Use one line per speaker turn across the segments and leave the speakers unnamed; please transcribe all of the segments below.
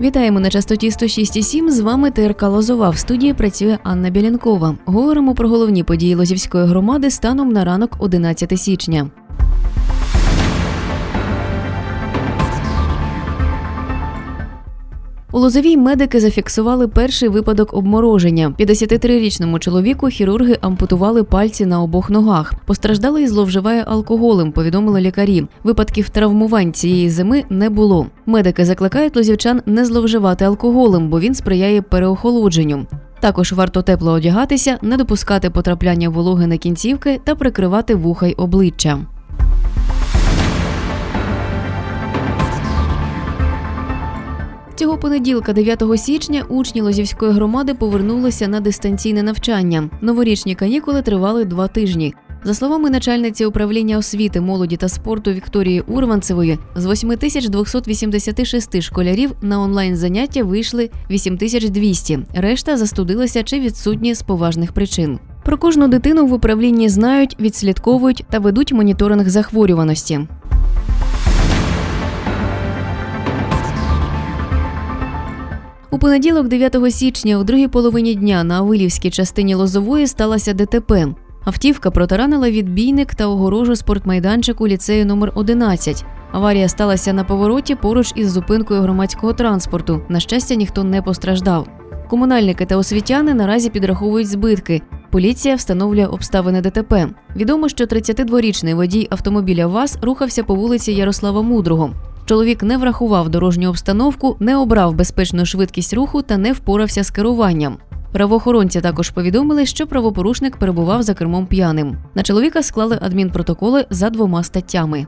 Вітаємо на частоті 106,7. З вами ТРК Лозова. В студії працює Анна Білянкова. Говоримо про головні події Лозівської громади станом на ранок 11 січня. У Лозовій медики зафіксували перший випадок обмороження. 53-річному чоловіку хірурги ампутували пальці на обох ногах. Постраждалий зловживає алкоголем, повідомили лікарі. Випадків травмувань цієї зими не було. Медики закликають лозівчан не зловживати алкоголем, бо він сприяє переохолодженню. Також варто тепло одягатися, не допускати потрапляння вологи на кінцівки та прикривати вуха й обличчя. Цього понеділка, 9 січня, учні Лозівської громади повернулися на дистанційне навчання. Новорічні канікули тривали два тижні. За словами начальниці управління освіти, молоді та спорту Вікторії Урванцевої, з 8286 школярів на онлайн заняття вийшли 8200. Решта застудилися чи відсутні з поважних причин. Про кожну дитину в управлінні знають, відслідковують та ведуть моніторинг захворюваності. У понеділок, 9 січня, у другій половині дня на Авилівській частині Лозової сталося ДТП. Автівка протаранила відбійник та огорожу спортмайданчику ліцею номер 11 Аварія сталася на повороті поруч із зупинкою громадського транспорту. На щастя, ніхто не постраждав. Комунальники та освітяни наразі підраховують збитки. Поліція встановлює обставини ДТП. Відомо, що 32-річний водій автомобіля ВАЗ рухався по вулиці Ярослава Мудрого. Чоловік не врахував дорожню обстановку, не обрав безпечну швидкість руху та не впорався з керуванням. Правоохоронці також повідомили, що правопорушник перебував за кермом п'яним. На чоловіка склали адмінпротоколи за двома статтями.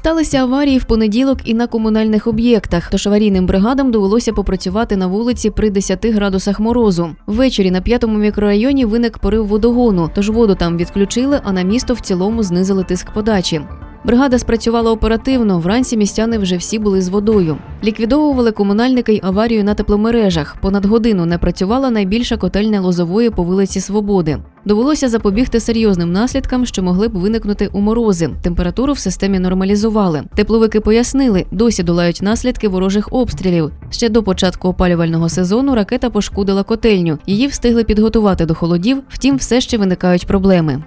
Сталися аварії в понеділок і на комунальних об'єктах, тож аварійним бригадам довелося попрацювати на вулиці при 10 градусах морозу. Ввечері на п'ятому мікрорайоні виник порив водогону, тож воду там відключили, а на місто в цілому знизили тиск подачі. Бригада спрацювала оперативно. Вранці містяни вже всі були з водою. Ліквідовували комунальники й аварію на тепломережах. Понад годину не працювала найбільша котельня лозової по вулиці Свободи. Довелося запобігти серйозним наслідкам, що могли б виникнути у морози. Температуру в системі нормалізували. Тепловики пояснили, досі долають наслідки ворожих обстрілів. Ще до початку опалювального сезону ракета пошкодила котельню. Її встигли підготувати до холодів, втім, все ще виникають проблеми.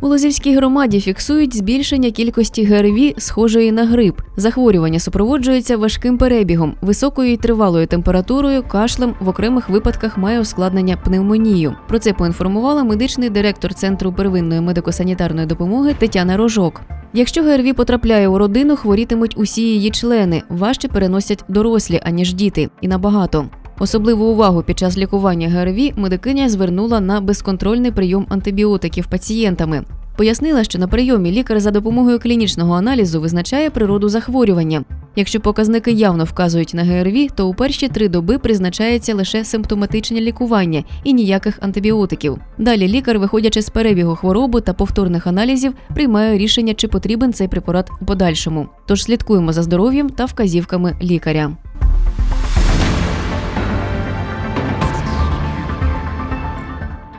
У Лозівській громаді фіксують збільшення кількості ГРВІ, схожої на грип. Захворювання супроводжується важким перебігом, високою і тривалою температурою, кашлем в окремих випадках має ускладнення пневмонію. Про це поінформувала медичний директор Центру первинної медико-санітарної допомоги Тетяна Рожок. Якщо ГРВІ потрапляє у родину, хворітимуть усі її члени, важче переносять дорослі, аніж діти, і набагато. Особливу увагу під час лікування ГРВІ медикиня звернула на безконтрольний прийом антибіотиків пацієнтами. Пояснила, що на прийомі лікар за допомогою клінічного аналізу визначає природу захворювання. Якщо показники явно вказують на ГРВІ, то у перші три доби призначається лише симптоматичне лікування і ніяких антибіотиків. Далі лікар, виходячи з перебігу хвороби та повторних аналізів, приймає рішення, чи потрібен цей препарат у подальшому. Тож слідкуємо за здоров'ям та вказівками лікаря.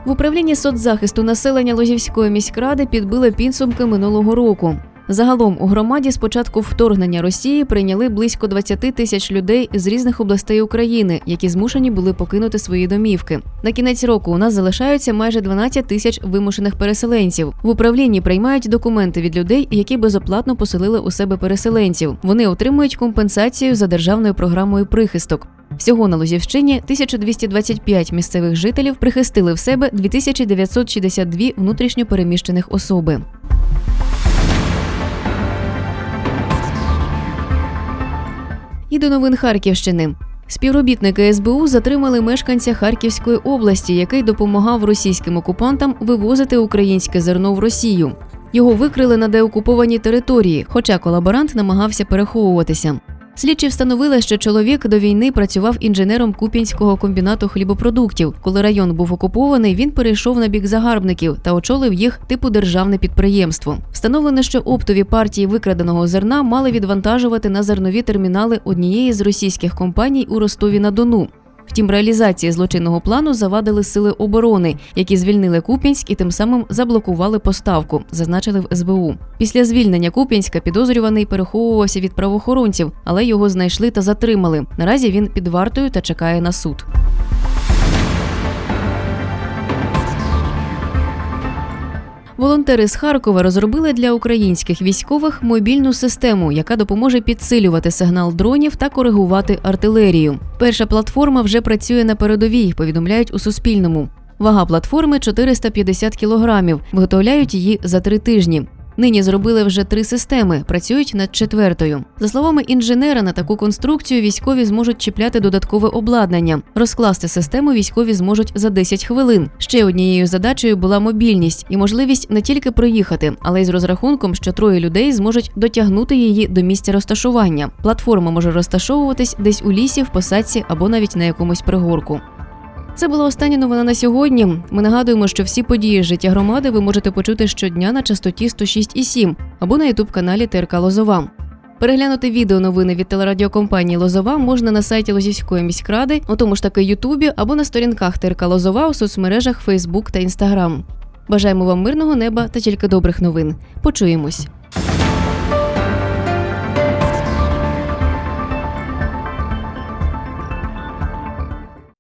В управлінні соцзахисту населення Лозівської міськради підбили підсумки минулого року. Загалом у громаді з початку вторгнення Росії прийняли близько 20 тисяч людей з різних областей України, які змушені були покинути свої домівки. На кінець року у нас залишаються майже 12 тисяч вимушених переселенців. В управлінні приймають документи від людей, які безоплатно поселили у себе переселенців. Вони отримують компенсацію за державною програмою прихисток. Всього на Лозівщині 1225 місцевих жителів прихистили в себе 2962 внутрішньо переміщених особи. І до новин Харківщини. Співробітники СБУ затримали мешканця Харківської області, який допомагав російським окупантам вивозити українське зерно в Росію. Його викрили на деокупованій території, хоча колаборант намагався переховуватися. Слідчі встановили, що чоловік до війни працював інженером Куп'янського комбінату хлібопродуктів. Коли район був окупований, він перейшов на бік загарбників та очолив їх типу державне підприємство. Встановлено, що оптові партії викраденого зерна мали відвантажувати на зернові термінали однієї з російських компаній у Ростові на Дону. Втім, реалізації злочинного плану завадили сили оборони, які звільнили Куп'янськ і тим самим заблокували поставку, зазначили в СБУ. Після звільнення Куп'янська підозрюваний переховувався від правоохоронців, але його знайшли та затримали. Наразі він під вартою та чекає на суд. Волонтери з Харкова розробили для українських військових мобільну систему, яка допоможе підсилювати сигнал дронів та коригувати артилерію. Перша платформа вже працює на передовій, повідомляють у Суспільному. Вага платформи 450 кілограмів. Виготовляють її за три тижні. Нині зробили вже три системи, працюють над четвертою. За словами інженера, на таку конструкцію військові зможуть чіпляти додаткове обладнання. Розкласти систему військові зможуть за 10 хвилин. Ще однією задачею була мобільність і можливість не тільки проїхати, але й з розрахунком, що троє людей зможуть дотягнути її до місця розташування. Платформа може розташовуватись десь у лісі, в посадці або навіть на якомусь пригорку. Це була остання новина на сьогодні. Ми нагадуємо, що всі події життя громади ви можете почути щодня на частоті 106,7 або на ютуб-каналі ТРК Лозова. Переглянути відео новини від телерадіокомпанії Лозова можна на сайті Лозівської міськради, у тому ж таки Ютубі або на сторінках ТРК Лозова у соцмережах Фейсбук та Інстаграм. Бажаємо вам мирного неба та тільки добрих новин. Почуємось.